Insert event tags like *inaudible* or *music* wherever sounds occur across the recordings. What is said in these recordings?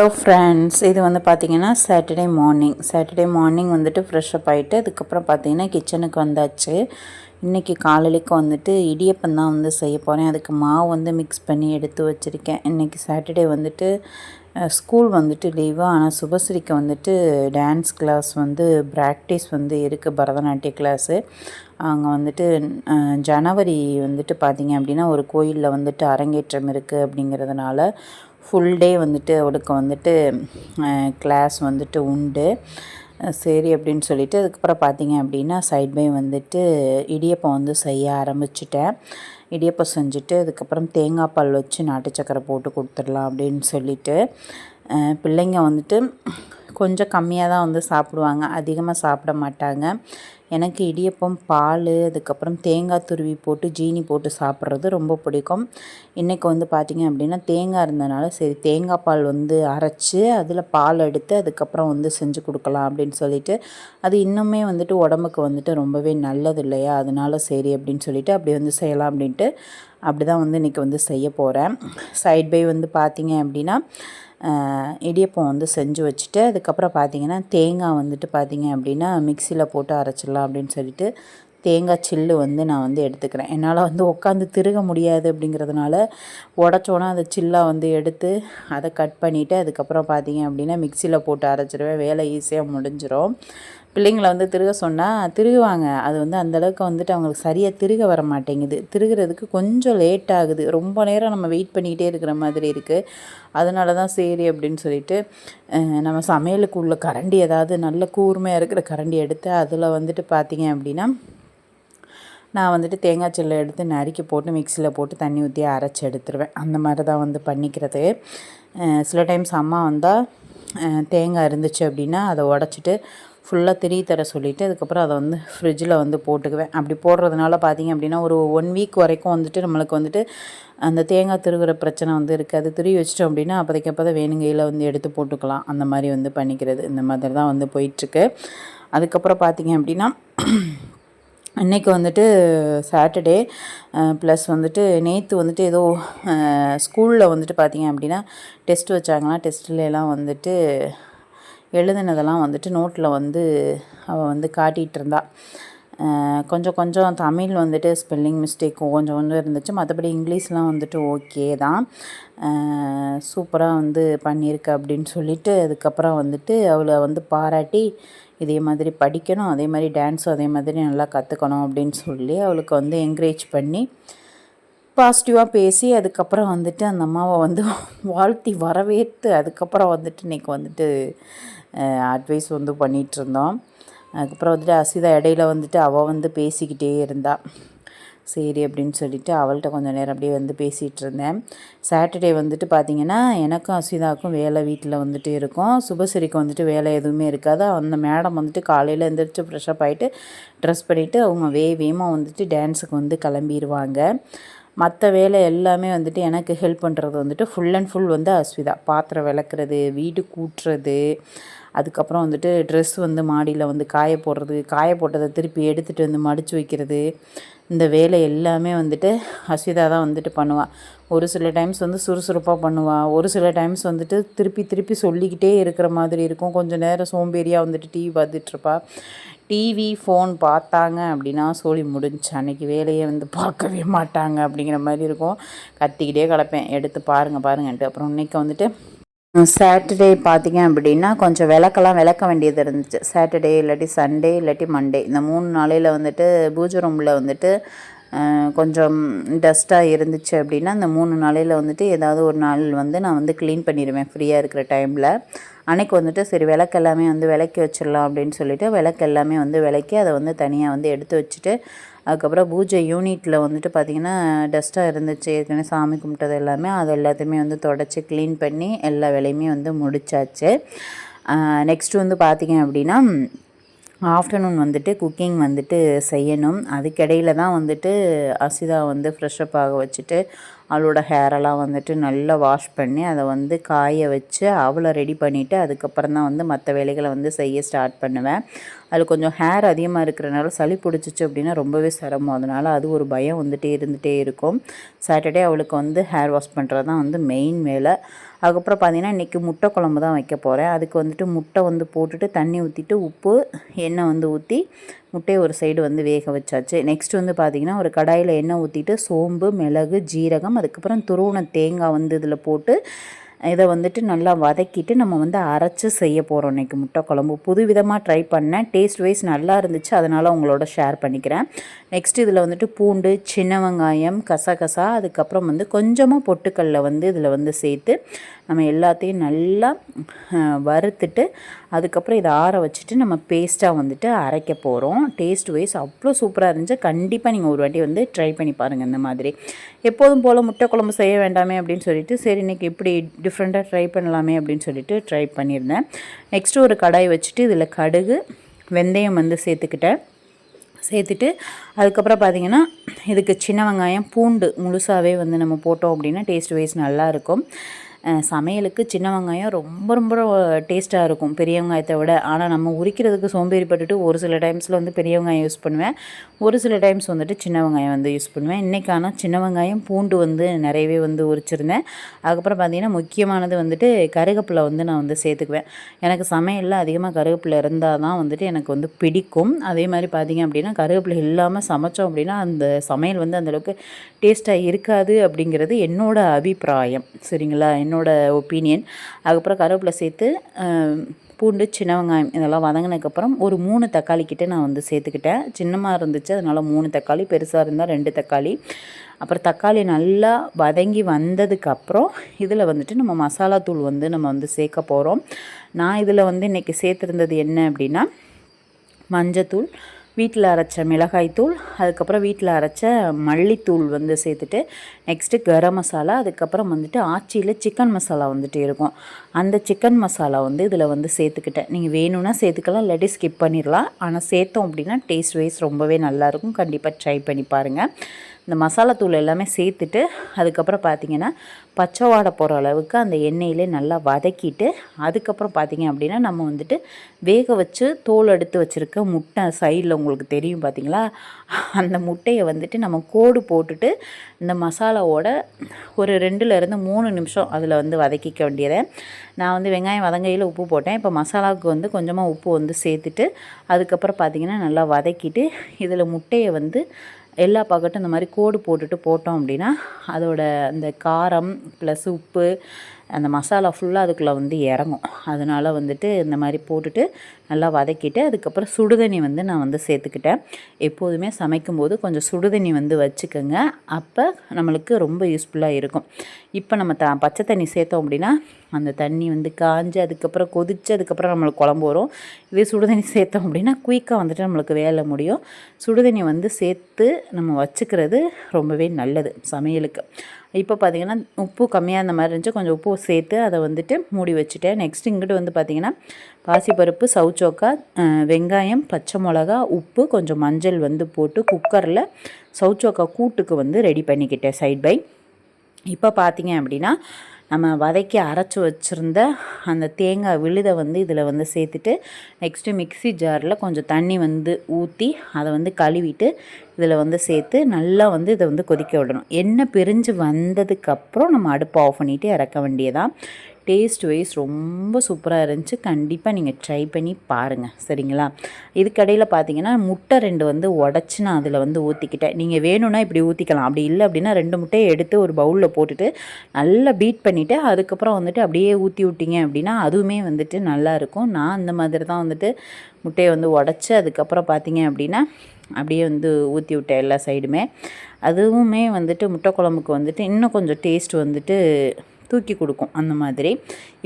Hello friends இது வந்து பார்த்தீங்கன்னா சாட்டர்டே மார்னிங் சாட்டர்டே மார்னிங் வந்துட்டு ஃப்ரெஷ்அப் ஆகிட்டு அதுக்கப்புறம் பார்த்திங்கன்னா கிச்சனுக்கு வந்தாச்சு. இன்றைக்கி காலையிலுக்கு வந்துட்டு இடியப்பம் தான் வந்து செய்ய போகிறேன் அதுக்கு மாவு வந்து மிக்ஸ் பண்ணி எடுத்து வச்சுருக்கேன். இன்றைக்கி சாட்டர்டே வந்துட்டு ஸ்கூல் வந்துட்டு லீவு ஆனால் சுபஸ்ரீக்கு வந்துட்டு டான்ஸ் கிளாஸ் வந்து ப்ராக்டிஸ் வந்து இருக்குது பரதநாட்டிய கிளாஸு அங்கே வந்துட்டு ஜனவரி வந்துட்டு பார்த்திங்க அப்படின்னா ஒரு கோயிலில் வந்துட்டு அரங்கேற்றம் இருக்குது அப்படிங்கிறதுனால ஃபுல் டே வந்துட்டு அவளுக்கு வந்துட்டு கிளாஸ் வந்துட்டு உண்டு. சரி அப்படின்னு சொல்லிட்டு அதுக்கப்புறம் பார்த்தீங்க அப்படின்னா சைட் பை வந்துட்டு இடியப்பம் வந்து செய்ய ஆரம்பிச்சிட்டேன். இடியப்பம் செஞ்சுட்டு அதுக்கப்புறம் தேங்காய் பால் வச்சு நாட்டு சக்கரை போட்டு கொடுத்துடலாம் அப்படின்னு சொல்லிட்டு பிள்ளைங்க வந்துட்டு கொஞ்சம் கம்மியாக தான் வந்து சாப்பிடுவாங்க. அதிகமாக சாப்பிட மாட்டாங்க. எனக்கு இடியப்பம் பால் அதுக்கப்புறம் தேங்காய் துருவி போட்டு ஜீனி போட்டு சாப்பிட்றது ரொம்ப பிடிக்கும். இன்றைக்கி வந்து பார்த்திங்க அப்படின்னா தேங்காய் இருந்தனால சரி தேங்காய் பால் வந்து அரைச்சி அதில் பால் எடுத்து அதுக்கப்புறம் வந்து செஞ்சு கொடுக்கலாம் அப்படின்னு சொல்லிட்டு அது இன்னுமே வந்துட்டு உடம்புக்கு வந்துட்டு ரொம்பவே நல்லது இல்லையா? அதனால சரி அப்படின்னு சொல்லிட்டு அப்படி வந்து செய்யலாம் அப்படின்ட்டு அப்படி தான் வந்து இன்றைக்கி வந்து செய்ய போகிறேன் சைட் பை வந்து பார்த்திங்க அப்படின்னா இடியப்பம் வந்து செஞ்சு வச்சுட்டு அதுக்கப்புறம் பார்த்தீங்கன்னா தேங்காய் வந்துட்டு பார்த்தீங்க அப்படின்னா மிக்சியில் போட்டு அரைச்சிடலாம் அப்படின்னு சொல்லிட்டு தேங்காய் சில்லு வந்து நான் வந்து எடுத்துக்கிறேன். என்னால் வந்து உட்காந்து திருக முடியாது அப்படிங்கிறதுனால உடச்சோன்னா அதை சில்லாக வந்து எடுத்து அதை கட் பண்ணிவிட்டு அதுக்கப்புறம் பார்த்தீங்க அப்படின்னா மிக்சியில் போட்டு அரைச்சிடுவேன் வேலை ஈஸியாக முடிஞ்சிடும் பிள்ளைங்களை வந்து திருக சொன்னால் திருகுவாங்க. அது வந்து அந்தளவுக்கு வந்துட்டு அவங்களுக்கு சரியாக திருக வர மாட்டேங்குது. திருகிறதுக்கு கொஞ்சம் லேட் ஆகுது. ரொம்ப நேரம் நம்ம வெயிட் பண்ணிக்கிட்டே இருக்கிற மாதிரி இருக்குது அதனால தான் சரி அப்படின்னு சொல்லிட்டு நம்ம சமையலுக்கு உள்ள கரண்டி ஏதாவது நல்ல கூர்மையாக இருக்கிற கரண்டி எடுத்து அதில் வந்துட்டு பார்த்தீங்க அப்படின்னா நான் வந்துட்டு தேங்காய் செல்லை எடுத்து நறுக்கி போட்டு மிக்சியில் போட்டு தண்ணி ஊற்றி அரைச்சி எடுத்துருவேன். அந்த மாதிரி தான் வந்து பண்ணிக்கிறது. சில டைம்ஸ் அம்மா வந்தால் தேங்காய் இருந்துச்சு அப்படின்னா அதை உடச்சிட்டு ஃபுல்லாக திரி தர சொல்லிவிட்டு அதுக்கப்புறம் அதை வந்து ஃப்ரிட்ஜில் வந்து போட்டுக்குவேன். அப்படி போடுறதுனால பார்த்தீங்க அப்படின்னா ஒரு ஒன் வீக் வரைக்கும் வந்துட்டு நம்மளுக்கு வந்துட்டு அந்த தேங்காய் திருகிற பிரச்சனை வந்து இருக்காது. திருவி வச்சிட்டோம் அப்படின்னா அப்போதைக்கு அப்போ வேணுங்கையில் வந்து எடுத்து போட்டுக்கலாம். அந்த மாதிரி வந்து பண்ணிக்கிறது. இந்த மாதிரி தான் வந்து போயிட்டுருக்கு. அதுக்கப்புறம் பார்த்தீங்க அப்படின்னா இன்றைக்கி வந்துட்டு சாட்டர்டே ப்ளஸ் வந்துட்டு நேற்று வந்துட்டு ஏதோ ஸ்கூலில் வந்துட்டு பார்த்தீங்க அப்படின்னா டெஸ்ட் வச்சாங்கன்னா டெஸ்ட்டில் வந்துட்டு எழுதுனதெல்லாம் வந்துட்டு நோட்டில் வந்து அவள் வந்து காட்டிகிட்டு இருந்தாள் கொஞ்சம் கொஞ்சம் தமிழ் வந்துட்டு ஸ்பெல்லிங் மிஸ்டேக்கும் கொஞ்சம் கொஞ்சம் இருந்துச்சு. மற்றபடி இங்கிலீஷ்லாம் வந்துட்டு ஓகே தான். சூப்பராக வந்து பண்ணியிருக்க அப்படின்னு சொல்லிட்டு அதுக்கப்புறம் வந்துட்டு அவளை வந்து பாராட்டி இதே மாதிரி படிக்கணும் அதே மாதிரி டான்ஸும் அதே மாதிரி நல்லா கற்றுக்கணும் அப்படின்னு சொல்லி அவளுக்கு வந்து என்கரேஜ் பண்ணி பாசிட்டிவாக பேசி அதுக்கப்புறம் வந்துட்டு அந்த அம்மாவை வந்து *laughs* வாழ்த்தி வரவேற்று அதுக்கப்புறம் வந்துட்டு இன்றைக்கி வந்துட்டு அட்வைஸ் வந்து பண்ணிகிட்ருந்தோம் அதுக்கப்புறம் வந்துட்டு அசிதா இடையில வந்துட்டு அவள் வந்து பேசிக்கிட்டே இருந்தா. சரி அப்படின்னு சொல்லிட்டு அவள்கிட்ட கொஞ்சம் நேரம் அப்படியே வந்து பேசிகிட்டு இருந்தேன். சாட்டர்டே வந்துட்டு பார்த்திங்கன்னா எனக்கும் அஸ்விதாவுக்கும் வேலை வீட்டில் வந்துட்டு இருக்கும். சுபஸ்ரீக்கு வந்துட்டு வேலை எதுவுமே இருக்காது. அந்த மேடம் வந்துட்டு காலையில் எழுந்திரிச்சு ஃப்ரெஷ்ஷப் ஆகிட்டு ட்ரெஸ் பண்ணிவிட்டு அவங்க வே வேகமாக வந்துட்டு டான்ஸுக்கு வந்து கிளம்பிடுவாங்க மற்ற வேலை எல்லாமே வந்துட்டு எனக்கு ஹெல்ப் பண்ணுறது வந்துட்டு ஃபுல் அண்ட் ஃபுல் வந்து அஸ்விதா. பாத்திரம் விளக்குறது வீடு கூட்டுறது அதுக்கப்புறம் வந்துட்டு ட்ரெஸ் வந்து மாடியில் வந்து காய போடுறது காய போட்டதை திருப்பி எடுத்துகிட்டு வந்து மடித்து வைக்கிறது. இந்த வேலை எல்லாமே வந்துட்டு அஸ்விதா தான் வந்துட்டு பண்ணுவாள் ஒரு சில டைம்ஸ் வந்து சுறுசுறுப்பாக பண்ணுவாள் ஒரு சில டைம்ஸ் வந்துட்டு திருப்பி திருப்பி சொல்லிக்கிட்டே இருக்கிற மாதிரி இருக்கும். கொஞ்சம் நேரம் சோம்பேறியாக வந்துட்டு டிவி பார்த்துட்ருப்பா டிவி ஃபோன் பார்த்தாங்க அப்படின்னா சோழி முடிஞ்சு அன்றைக்கி வேலையை வந்து பார்க்கவே மாட்டாங்க அப்படிங்கிற மாதிரி இருக்கும். கத்திக்கிட்டே கிடப்பேன் எடுத்து பாருங்கள் பாருங்கன்ட்டு. அப்புறம் இன்றைக்கி வந்துட்டு சாட்டர்டே பார்த்தீங்க அப்படின்னா கொஞ்சம் விளக்கெல்லாம் விளக்க வேண்டியது இருந்துச்சு. சாட்டர்டே இல்லாட்டி சண்டே இல்லாட்டி மண்டே இந்த மூணு நாளையில் வந்துட்டு பூஜை ரூமில் வந்துட்டு கொஞ்சம் டஸ்ட்டாக இருந்துச்சு அப்படின்னா அந்த மூணு நாளையில் வந்துட்டு ஏதாவது ஒரு நாள் வந்து நான் வந்து க்ளீன் பண்ணிடுவேன் ஃப்ரீயாக இருக்கிற டைமில் அன்னைக்கு வந்துட்டு சரி விளக்கு எல்லாமே வந்து விளக்கி வச்சிடலாம் அப்படின்னு சொல்லிவிட்டு விளக்கு எல்லாமே வந்து விளக்கி அதை வந்து தனியாக வந்து எடுத்து வச்சுட்டு அதுக்கப்புறம் பூஜை யூனிட்டில் வந்துட்டு பார்த்திங்கன்னா டஸ்ட்டாக இருந்துச்சு. ஏற்கனவே சாமி கும்பிட்டது எல்லாமே அது எல்லாத்தையுமே வந்து தொடச்சி க்ளீன் பண்ணி எல்லா வேலையுமே வந்து முடிச்சாச்சு. நெக்ஸ்ட் வந்து பார்த்திங்க அப்படின்னா ஆஃப்டர்நூன் வந்துட்டு குக்கிங் வந்துட்டு செய்யணும். அதுக்கிடையில் தான் வந்துட்டு அசிதா வந்து ஃப்ரெஷ்அப் ஆக வச்சுட்டு அவளோட ஹேரெல்லாம் வந்துட்டு நல்லா வாஷ் பண்ணி அதை வந்து காய வச்சு அவளை ரெடி பண்ணிவிட்டு அதுக்கப்புறம் தான் வந்து மற்ற வேலைகளை வந்து செய்ய ஸ்டார்ட் பண்ணுவேன். அதில் கொஞ்சம் ஹேர் அதிகமாக இருக்கிறனால சளி பிடிச்சிச்சு அப்படின்னா ரொம்பவே சிரமம். அதனால் அது ஒரு பயம் வந்துட்டே இருந்துகிட்டே இருக்கும். சாட்டர்டே அவளுக்கு வந்து ஹேர் வாஷ் பண்ணுறது தான் வந்து மெயின் வேலை. அதுக்கப்புறம் பார்த்தீங்கன்னா இன்றைக்கி முட்டை குழம்பு தான் வைக்க போகிறேன் அதுக்கு வந்துட்டு முட்டை வந்து போட்டுட்டு தண்ணி ஊற்றிட்டு உப்பு எண்ணெய் வந்து ஊற்றி முட்டையை ஒரு சைடு வந்து வேக வச்சாச்சு. நெக்ஸ்ட் வந்து பார்த்திங்கன்னா ஒரு கடாயில் எண்ணெய் ஊற்றிட்டு சோம்பு மிளகு ஜீரகம் அதுக்கப்புறம் துருவன தேங்காய் வந்து இதில் போட்டு இதை வந்துட்டு நல்லா வதக்கிட்டு நம்ம வந்து அரைச்சி செய்ய போகிறோம் இன்றைக்கி முட்டை குழம்பு. புது விதமாக ட்ரை பண்ணேன். டேஸ்ட் வைஸ் நல்லா இருந்துச்சு. அதனால் உங்களோட ஷேர் பண்ணிக்கிறேன். நெக்ஸ்ட் இதில் வந்துட்டு பூண்டு சின்ன வெங்காயம் கசகசா அதுக்கப்புறம் வந்து கொஞ்சமாக பொட்டுக்கல்ல வந்து இதில் வந்து சேர்த்து நம்ம எல்லாத்தையும் நல்லா வறுத்துட்டு அதுக்கப்புறம் இதை ஆற வச்சுட்டு நம்ம பேஸ்ட்டாக வந்துட்டு அரைக்க போகிறோம் டேஸ்ட் வைஸ் அவ்வளோ சூப்பராக இருந்துச்சு. கண்டிப்பாக நீங்கள் ஒரு வாட்டி வந்து ட்ரை பண்ணி பாருங்கள் இந்த மாதிரி. எப்போதும் போல் முட்டை குழம்பு செய்ய வேண்டாமே அப்படின்னு சொல்லிட்டு சரி இன்றைக்கி இப்படி டிஃப்ரெண்ட்டாக ட்ரை பண்ணலாமே அப்படின்னு சொல்லிட்டு ட்ரை பண்ணியிருந்தேன். நெக்ஸ்ட்டு ஒரு கடாய் வச்சுட்டு இதில் கடுகு வெந்தயம் வந்து சேர்த்துக்கிட்டேன். சேர்த்துட்டு அதுக்கப்புறம் பார்த்திங்கன்னா இதுக்கு சின்ன வெங்காயம் பூண்டு முழுசாகவே வந்து நம்ம போட்டோம் அப்படின்னா டேஸ்ட் வைஸ் நல்லாயிருக்கும் சமையலுக்கு சின்ன வெங்காயம் ரொம்ப ரொம்ப டேஸ்ட்டாக இருக்கும் பெரிய வெங்காயத்தை விட. ஆனால் நம்ம உரிக்கிறதுக்கு சோம்பேறிப்பட்டுட்டு ஒரு சில டைம்ஸில் வந்து பெரிய வெங்காயம் யூஸ் பண்ணுவேன். ஒரு சில டைம்ஸ் வந்துட்டு சின்ன வெங்காயம் வந்து யூஸ் பண்ணுவேன். இன்றைக்கி ஆனால் சின்ன வெங்காயம் பூண்டு வந்து நிறையவே வந்து உரிச்சிருந்தேன். அதுக்கப்புறம் பார்த்திங்கன்னா முக்கியமானது வந்துட்டு கருகப்பில் வந்து நான் வந்து சேர்த்துக்குவேன். எனக்கு சமையலில் அதிகமாக கருகப்பில் இருந்தால் தான் வந்துட்டு எனக்கு வந்து பிடிக்கும். அதே மாதிரி பார்த்திங்க அப்படின்னா கருவேப்பிலை இல்லாமல் சமைச்சோம் அப்படின்னா அந்த சமையல் வந்து அந்தளவுக்கு டேஸ்ட்டாக இருக்காது அப்படிங்கிறது என்னோடய அபிப்பிராயம். சரிங்களா? என்னோடய ஒப்பீனியன் அதுக்கப்புறம் கருவேப்பிலை சேர்த்து பூண்டு சின்ன வெங்காயம் இதெல்லாம் வதங்கினதுக்கப்புறம் ஒரு மூணு தக்காளி கிட்டே நான் வந்து சேர்த்துக்கிட்டேன். சின்னமாக இருந்துச்சு அதனால் மூணு தக்காளி பெருசாக இருந்தால் ரெண்டு தக்காளி. அப்புறம் தக்காளி நல்லா வதங்கி வந்ததுக்கப்புறம் இதில் வந்துட்டு நம்ம மசாலா தூள் வந்து நம்ம வந்து சேர்க்க போகிறோம் நான் இதில் வந்து இன்றைக்கி சேர்த்துருந்தது என்ன அப்படின்னா மஞ்சத்தூள் வீட்டில் அரைச்ச மிளகாய்த்தூள் அதுக்கப்புறம் வீட்டில் அரைச்ச மல்லித்தூள் வந்து சேர்த்துட்டு நெக்ஸ்ட்டு கரம் மசாலா அதுக்கப்புறம் வந்துட்டு ஆச்சியில் சிக்கன் மசாலா வந்துட்டு இருக்கும். அந்த சிக்கன் மசாலா வந்து இதில் வந்து சேர்த்துக்கிட்டேன். நீங்கள் வேணும்னா சேர்த்துக்கலாம் இல்லாட்டி ஸ்கிப் பண்ணிடலாம். ஆனால் சேர்த்தோம் அப்படின்னா டேஸ்ட் வைஸ் ரொம்பவே நல்லாயிருக்கும். கண்டிப்பாக ட்ரை பண்ணி பாருங்கள் இந்த மசாலா தூள் எல்லாமே சேர்த்துட்டு அதுக்கப்புறம் பார்த்திங்கன்னா பச்சை வாடை போகிற அளவுக்கு அந்த எண்ணெயிலே நல்லா வதக்கிட்டு அதுக்கப்புறம் பார்த்திங்க அப்படின்னா நம்ம வந்துட்டு வேக வச்சு தோல் எடுத்து வச்சுருக்க முட்டை சைடில் உங்களுக்கு தெரியும் பார்த்திங்களா அந்த முட்டையை வந்துட்டு நம்ம கோடு போட்டுட்டு இந்த மசாலாவோட ஒரு ரெண்டுலேருந்து மூணு நிமிஷம் அதில் வந்து வதக்கிக்க வேண்டியதை. நான் வந்து வெங்காயம் வதங்கையில் உப்பு போட்டேன். இப்போ மசாலாவுக்கு வந்து கொஞ்சமாக உப்பு வந்து சேர்த்துட்டு அதுக்கப்புறம் பார்த்திங்கன்னா நல்லா வதக்கிட்டு இதில் முட்டையை வந்து எல்லா பக்கட்டும் இந்த மாதிரி கோடு போட்டுட்டு போட்டோம் அப்படின்னா அதோட அந்த காரம் ப்ளஸ் உப்பு அந்த மசாலா ஃபுல்லாக அதுக்குள்ளே வந்து இறங்கும். அதனால் வந்துட்டு இந்த மாதிரி போட்டுட்டு நல்லா வதக்கிட்டு அதுக்கப்புறம் சுடுதண்ணி வந்து நான் வந்து சேர்த்துக்கிட்டேன். எப்போதுமே சமைக்கும்போது கொஞ்சம் சுடுதண்ணி வந்து வச்சுக்கோங்க. அப்போ நம்மளுக்கு ரொம்ப யூஸ்ஃபுல்லாக இருக்கும். இப்போ நம்ம த பச்சை தண்ணி சேர்த்தோம் அப்படின்னா அந்த தண்ணி வந்து காஞ்சு அதுக்கப்புறம் கொதித்து அதுக்கப்புறம் நம்மளுக்கு குழம்பு வரும். இதே சுடுதண்ணி சேர்த்தோம் அப்படின்னா குயிக்காக வந்துட்டு நம்மளுக்கு வேலை முடியும். சுடுதண்ணி வந்து சேர்த்து நம்ம வச்சுக்கிறது ரொம்பவே நல்லது சமையலுக்கு. இப்போ பார்த்திங்கன்னா உப்பு கம்மியாக இருந்த மாதிரி இருந்துச்சு. கொஞ்சம் உப்பு சேர்த்து அதை வந்துட்டு மூடி வச்சுட்டேன். நெக்ஸ்ட் இங்கிட்டு வந்து பார்த்திங்கன்னா பாசிப்பருப்பு சவுச்சோக்கா வெங்காயம் பச்சை மிளகா உப்பு கொஞ்சம் மஞ்சள் வந்து போட்டு குக்கரில் சவுச்சோக்கா கூட்டுக்கு வந்து ரெடி பண்ணிக்கிட்டேன் சைட் பை இப்போ பார்த்தீங்க அப்படின்னா நம்ம வதக்கி அரைச்சி வச்சுருந்த அந்த தேங்காய் விழுதை வந்து இதில் வந்து சேர்த்துட்டு நெக்ஸ்ட்டு மிக்சி ஜாரில் கொஞ்சம் தண்ணி வந்து ஊற்றி அதை வந்து கழுவிட்டு இதில் வந்து சேர்த்து நல்லா வந்து இதை வந்து கொதிக்க விடணும். எண்ணெய் பிரிஞ்சு வந்ததுக்கப்புறம் நம்ம அடுப்பை ஆஃப் பண்ணிவிட்டு இறக்க வேண்டியதான் டேஸ்ட் வைஸ் ரொம்ப சூப்பராக இருந்துச்சு. கண்டிப்பாக நீங்கள் ட்ரை பண்ணி பாருங்கள் சரிங்களா? இதுக்கடையில் பார்த்தீங்கன்னா முட்டை ரெண்டு வந்து உடச்சி நான் அதில் வந்து ஊற்றிக்கிட்டேன் நீங்கள் வேணும்னா இப்படி ஊற்றிக்கலாம் அப்படி இல்லை அப்படின்னா ரெண்டு முட்டையை எடுத்து ஒரு பவுலில் போட்டுட்டு நல்லா பீட் பண்ணிவிட்டு அதுக்கப்புறம் வந்துட்டு அப்படியே ஊற்றி விட்டிங்க அப்படின்னா அதுவுமே வந்துட்டு நல்லாயிருக்கும் நான் அந்த மாதிரி தான் வந்துட்டு முட்டையை வந்து உடச்சி அதுக்கப்புறம் பார்த்தீங்க அப்படின்னா அப்படியே வந்து ஊற்றி விட்டேன் எல்லா சைடுமே அதுவுமே வந்துட்டு முட்டை குழம்புக்கு வந்துட்டு இன்னும் கொஞ்சம் டேஸ்ட் வந்துட்டு தூக்கி கொடுக்கும் அந்த மாதிரி.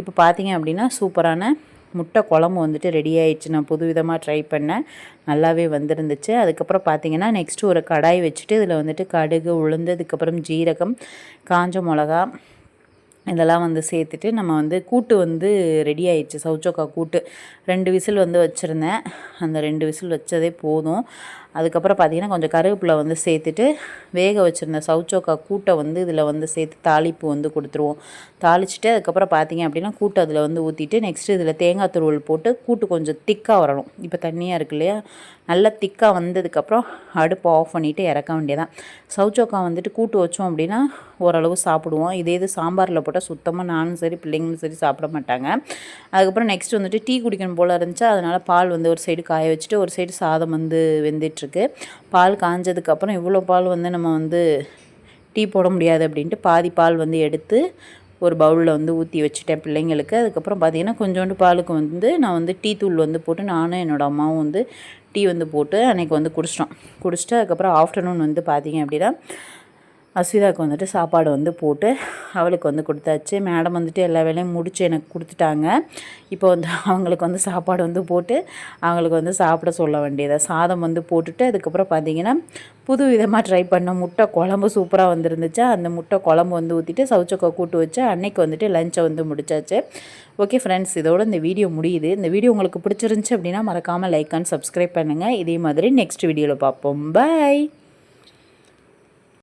இப்போ பார்த்தீங்க அப்படின்னா சூப்பரான முட்டை குழம்பு வந்துட்டு ரெடி ஆயிடுச்சு. நான் புது விதமாக ட்ரை பண்ணேன். நல்லாவே வந்துருந்துச்சு. அதுக்கப்புறம் பார்த்தீங்கன்னா நெக்ஸ்ட்டு ஒரு கடாய் வச்சுட்டு இதில் வந்துட்டு கடுகு உளுந்து அதுக்கப்புறம் ஜீரகம் காஞ்ச மிளகா இதெல்லாம் வந்து சேர்த்துட்டு நம்ம வந்து கூட்டு வந்து ரெடி ஆயிடுச்சு. சவுச்சோக்கா கூட்டு. ரெண்டு விசில் வந்து வச்சுருந்தேன். அந்த ரெண்டு விசில் வச்சதே போதும். அதுக்கப்புறம் பார்த்தீங்கன்னா கொஞ்சம் கருவேப்பிலை வந்து சேர்த்துட்டு வேக வச்சுருந்த சவுச்சோக்கா கூட்டை வந்து இதில் வந்து சேர்த்து தாளிப்பு வந்து கொடுத்துருவோம். தாளிச்சிட்டு அதுக்கப்புறம் பார்த்திங்க அப்படின்னா கூட்டை அதில் வந்து ஊற்றிட்டு நெக்ஸ்ட்டு இதில் தேங்காய் துருவல் போட்டு கூட்டு கொஞ்சம் திக்காக வரணும். இப்போ தண்ணியாக இருக்கு இல்லையா? நல்லா திக்காக வந்ததுக்கப்புறம் அடுப்பை ஆஃப் பண்ணிவிட்டு இறக்க வேண்டியதான் சவுச்சோக்கா வந்துட்டு கூட்டு வச்சோம் அப்படின்னா ஓரளவு சாப்பிடுவோம். இதே இது சாம்பாரில் போட்டால் சுத்தமாக நானும் சரி பிள்ளைங்களும் சரி சாப்பிட மாட்டாங்க. அதுக்கப்புறம் நெக்ஸ்ட் வந்துட்டு டீ குடிக்கணும் போல் இருந்துச்சு. அதனால் பால் வந்து ஒரு சைடு காய வச்சுட்டு ஒரு சைடு சாதம் வந்து வெந்துட்டு வெந்துட்டுருக்கு பால் காஞ்சதுக்கப்புறம் இவ்வளோ பால் வந்து நம்ம வந்து டீ போட முடியாது அப்படின்ட்டு பாதி பால் வந்து எடுத்து ஒரு பவுலில் வந்து ஊற்றி வச்சுட்டேன் பிள்ளைங்களுக்கு. அதுக்கப்புறம் பார்த்திங்கன்னா கொஞ்சோண்டு பாலுக்கு வந்து நான் வந்து டீ தூள் வந்து போட்டு நானும் என்னோடய அம்மாவும் வந்து டீ வந்து போட்டு அன்றைக்கி வந்து குடிச்சிட்டோம். குடிச்சிட்டு அதுக்கப்புறம் ஆஃப்டர்நூன் வந்து பார்த்திங்க அப்படின்னா அஸ்விதாவுக்கு வந்துட்டு சாப்பாடு வந்து போட்டு அவளுக்கு வந்து கொடுத்தாச்சு. மேடம் வந்துட்டு எல்லா வேலையும் முடித்து எனக்கு கொடுத்துட்டாங்க. இப்போ வந்து அவங்களுக்கு வந்து சாப்பாடு வந்து போட்டு அவங்களுக்கு வந்து சாப்பிட சொல்ல வேண்டியதை? சாதம் வந்து போட்டுட்டு அதுக்கப்புறம் பார்த்தீங்கன்னா புது விதமாக ட்ரை பண்ண முட்டை குழம்பு சூப்பராக வந்துருந்துச்சா. அந்த முட்டை குழம்பு வந்து ஊற்றிட்டு சவுச்சக்கா கூட்டு வச்சு அன்னைக்கு வந்துட்டு லஞ்சை வந்து முடிச்சாச்சு. ஓகே ஃப்ரெண்ட்ஸ் இதோட இந்த வீடியோ முடியுது. இந்த வீடியோ உங்களுக்கு பிடிச்சிருந்துச்சி அப்படின்னா மறக்காமல் லைக் அண்ட் சப்ஸ்கிரைப் பண்ணுங்கள் இதே மாதிரி நெக்ஸ்ட் வீடியோவில் பார்ப்போம். பாய்